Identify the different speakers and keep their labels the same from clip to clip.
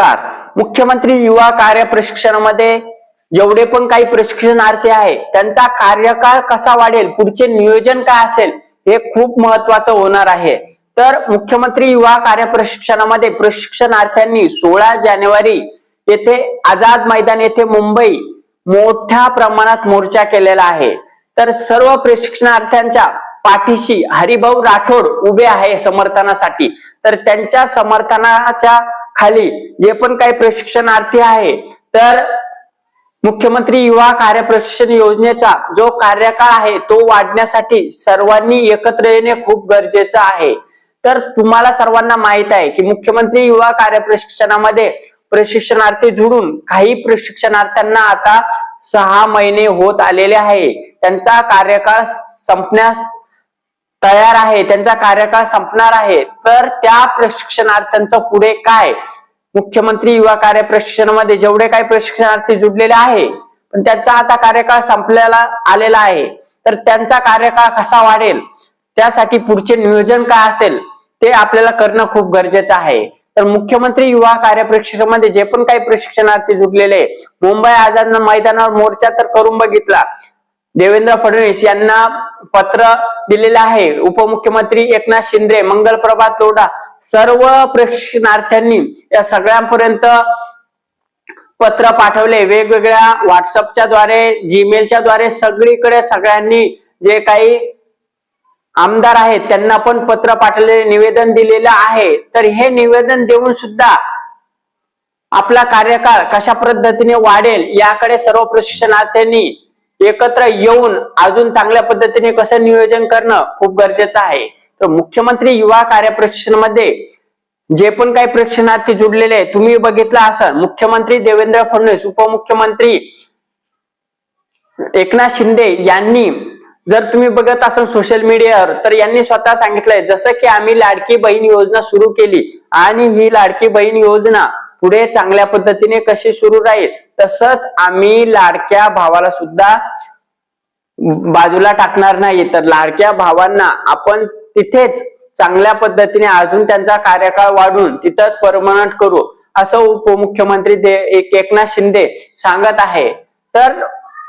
Speaker 1: नमस्कार मुख्यमंत्री युवा कार्य प्रशिक्षणामध्ये जेवढे पण काही प्रशिक्षणार्थी आहे त्यांचा कार्यकाळ कसा वाढेल पुढचे नियोजन काय असेल हे खूप महत्वाचं होणार आहे. तर मुख्यमंत्री युवा कार्य प्रशिक्षणामध्ये प्रशिक्षणार्थ्यांनी सोळा जानेवारी येथे आझाद मैदान येथे मुंबई मोठ्या प्रमाणात मोर्चा केलेला आहे. तर सर्व प्रशिक्षणार्थ्यांच्या पाठीशी हरिभाऊ राठोड उभे आहे समर्थनासाठी. तर त्यांच्या समर्थनाच्या खाली जे पण काही प्रशिक्षणार्थी आहे तर मुख्यमंत्री युवा कार्य प्रशिक्षण योजनेचा जो कार्यकाळ आहे तो वाढण्यासाठी सर्वांनी एकत्र येणे खूप गरजेचं आहे. तर तुम्हाला सर्वांना माहीत आहे की मुख्यमंत्री युवा कार्य प्रशिक्षणामध्ये प्रशिक्षणार्थी जुडून काही प्रशिक्षणार्थ्यांना आता सहा महिने होत आलेले आहे. त्यांचा कार्यकाळ संपण्यास तयार आहे त्यांचा कार्यकाळ संपणार आहे तर त्या प्रशिक्षणार्थ्यांचं पुढे काय? मुख्यमंत्री युवा कार्य प्रशिक्षणामध्ये जेवढे काही प्रशिक्षणार्थी जुडलेले आहे पण त्यांचा आता कार्यकाळ संपलेला आलेला आहे तर त्यांचा कार्यकाळ कसा वाढेल? त्यासाठी पुढचे नियोजन काय असेल? ते आपल्याला करणं खूप गरजेचं आहे. तर मुख्यमंत्री युवा कार्य प्रशिक्षणामध्ये जे पण काही प्रशिक्षणार्थी जुडलेले मुंबई आझाद मैदानावर मोर्चा तर करून बघितला. देवेंद्र फडणवीस यांना पत्र दिलेलं आहे. उपमुख्यमंत्री एकनाथ शिंदे मंगल प्रभात लोढा सर्व प्रशिक्षणार्थ्यांनी या सगळ्यांपर्यंत पत्र पाठवले. वेगवेगळ्या व्हॉट्सअपच्या द्वारे जीमेलच्या द्वारे सगळीकडे सगळ्यांनी जे काही आमदार आहेत त्यांना पण पत्र पाठवले निवेदन दिलेलं आहे. तर हे निवेदन देऊन सुद्धा आपला कार्यकाळ कशा पद्धतीने वाढेल याकडे सर्व प्रशिक्षणार्थ्यांनी एकत्र येऊन अजून चांगल्या पद्धतीने कसं नियोजन करणं खूप गरजेचं आहे. तर मुख्यमंत्री युवा कार्य प्रशिक्षणामध्ये जे पण काही प्रशिक्षणार्थी जुडलेले आहे तुम्ही बघितलं असाल मुख्यमंत्री देवेंद्र फडणवीस उपमुख्यमंत्री एकनाथ शिंदे यांनी जर तुम्ही बघत असाल सोशल मीडियावर तर यांनी स्वतः सांगितलंय जसं की आम्ही लाडकी बहीण योजना सुरू केली आणि ही लाडकी बहीण योजना पुढे चांगल्या पद्धतीने कशी सुरू राहील तसंच आम्ही लाडक्या भावाला सुद्धा बाजूला टाकणार नाही तर लाडक्या भावांना आपण तिथेच चांगल्या पद्धतीने अजून त्यांचा कार्यकाळ वाढून तिथंच परमनंट करू असं उपमुख्यमंत्री एक एकनाथ शिंदे सांगत आहे. तर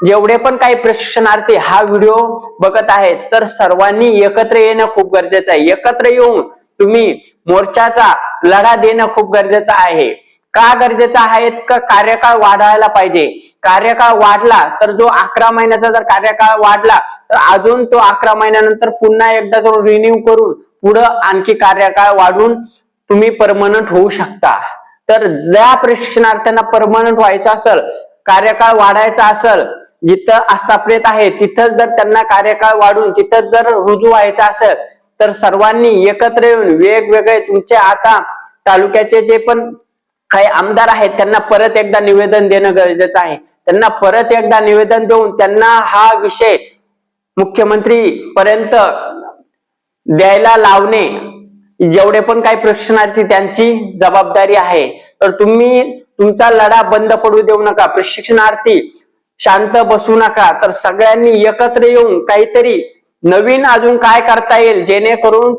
Speaker 1: जेवढे पण काही प्रशिक्षणार्थी हा व्हिडिओ बघत आहेत तर सर्वांनी एकत्र येणं खूप गरजेचं आहे. एकत्र येऊन तुम्ही मोर्चाचा लढा देणं खूप गरजेचं आहे. का गरजेचं आहे का कार्यकाळ वाढायला पाहिजे? कार्यकाळ वाढला तर जो अकरा महिन्याचा जर कार्यकाळ वाढला तर अजून तो अकरा महिन्यानंतर पुन्हा एकदा जो रिन्यू करून पुढं आणखी कार्यकाळ वाढून तुम्ही परमनंट होऊ शकता. तर ज्या प्रशिक्षणार्थ्यांना परमनंट व्हायचं असेल कार्यकाळ वाढायचा असेल जिथं आस्थापित आहे तिथंच जर त्यांना कार्यकाळ वाढून तिथंच जर रुजू व्हायचं असेल तर सर्वांनी एकत्र येऊन वेगवेगळे तुमचे आता तालुक्याचे जे पण काही आमदार आहेत त्यांना परत एकदा निवेदन देणं गरजेचं आहे. त्यांना परत एकदा निवेदन देऊन त्यांना हा विषय मुख्यमंत्री पर्यंत द्यायला लावणे जेवढे पण काही प्रशिक्षणार्थी त्यांची जबाबदारी आहे. तर तुम्ही तुमचा लढा बंद पडू देऊ नका. प्रशिक्षणार्थी शांत बसू नका. तर सगळ्यांनी एकत्र येऊन काहीतरी नवीन अजून काय करता येईल जेणेकरून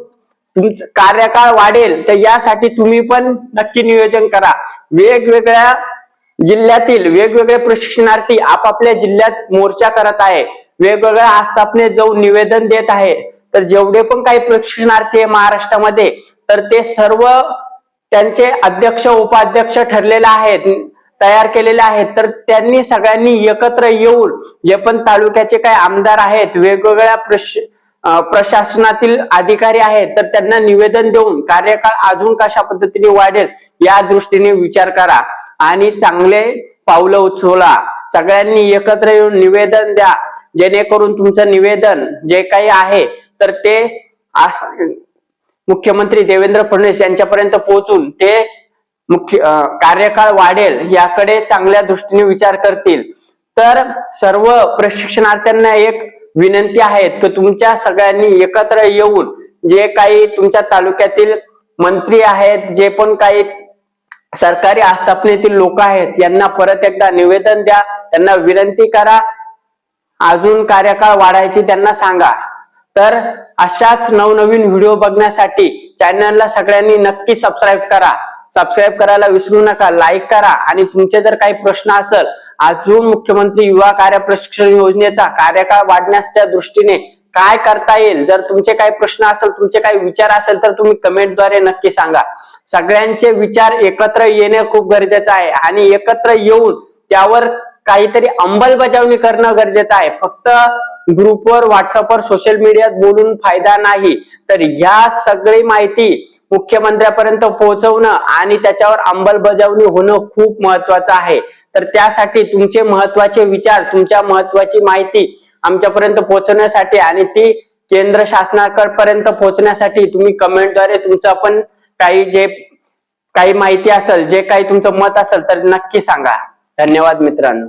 Speaker 1: तुमचं कार्यकाळ वाढेल तर यासाठी तुम्ही पण नक्की नियोजन करा. वेगवेगळ्या जिल्ह्यातील वेगवेगळे प्रशिक्षणार्थी आपापल्या जिल्ह्यात मोर्चा करत आहे. वेगवेगळ्या आस्थापनेत जाऊन निवेदन देत आहे. तर जेवढे पण काही प्रशिक्षणार्थी आहे महाराष्ट्रामध्ये तर ते सर्व त्यांचे अध्यक्ष उपाध्यक्ष ठरलेले आहेत तयार केलेले आहेत. तर त्यांनी सगळ्यांनी एकत्र येऊन जे पण तालुक्याचे काही आमदार आहेत वेगवेगळ्या प्रश प्रशासनातील अधिकारी आहेत तर त्यांना निवेदन देऊन कार्यकाळ अजून कशा पद्धतीने वाढेल या दृष्टीने विचार करा आणि चांगले पावलं उचला. सगळ्यांनी एकत्र येऊन निवेदन द्या. जेणेकरून तुमचं निवेदन जे काही आहे तर ते मुख्यमंत्री देवेंद्र फडणवीस यांच्यापर्यंत पोहोचून ते मुख्य कार्यकाळ वाढेल याकडे चांगल्या दृष्टीने विचार करतील. तर सर्व प्रशिक्षणार्थ्यांना एक विनंती आहे की तुमच्या सगळ्यांनी एकत्र येऊन जे काही तुमच्या तालुक्यातील मंत्री आहेत जे पण काही सरकारी आस्थापनेतील लोक आहेत यांना परत एकदा निवेदन द्या त्यांना विनंती करा. अजून कार्यकाळ वाढायची त्यांना सांगा. तर अशाच नवनवीन व्हिडिओ बघण्यासाठी चॅनलला सगळ्यांनी नक्की सबस्क्राईब करा. सबस्क्राईब करायला विसरू नका लाईक करा. आणि तुमचे जर काही प्रश्न असेल अजून मुख्यमंत्री युवा कार्य प्रशिक्षण योजनेचा कार्यकाळ वाढण्याच्या दृष्टीने काय करता येईल? जर तुमचे काही प्रश्न असेल तुमचे काही विचार असेल तर तुम्ही कमेंटद्वारे नक्की सांगा. सगळ्यांचे विचार एकत्र येणे खूप गरजेचं आहे आणि एकत्र येऊन त्यावर काहीतरी अंमलबजावणी करणं गरजेचं आहे. फक्त ग्रुपवर व्हॉट्सअपवर सोशल मीडियात बोलून फायदा नाही. तर ह्या सगळी माहिती मुख्यमंत्र्यापर्यंत पोहोचवणं आणि त्याच्यावर अंमलबजावणी होणं खूप महत्वाचं आहे. तर त्यासाठी तुमचे महत्त्वाचे विचार तुमच्या महत्वाची माहिती आमच्यापर्यंत पोहोचवण्यासाठी आणि ती केंद्र शासनाकडपर्यंत पोहोचण्यासाठी तुम्ही कमेंटद्वारे तुमचं पण काही जे काही माहिती असेल जे काही तुमचं मत असेल तर नक्की सांगा. धन्यवाद मित्रांनो.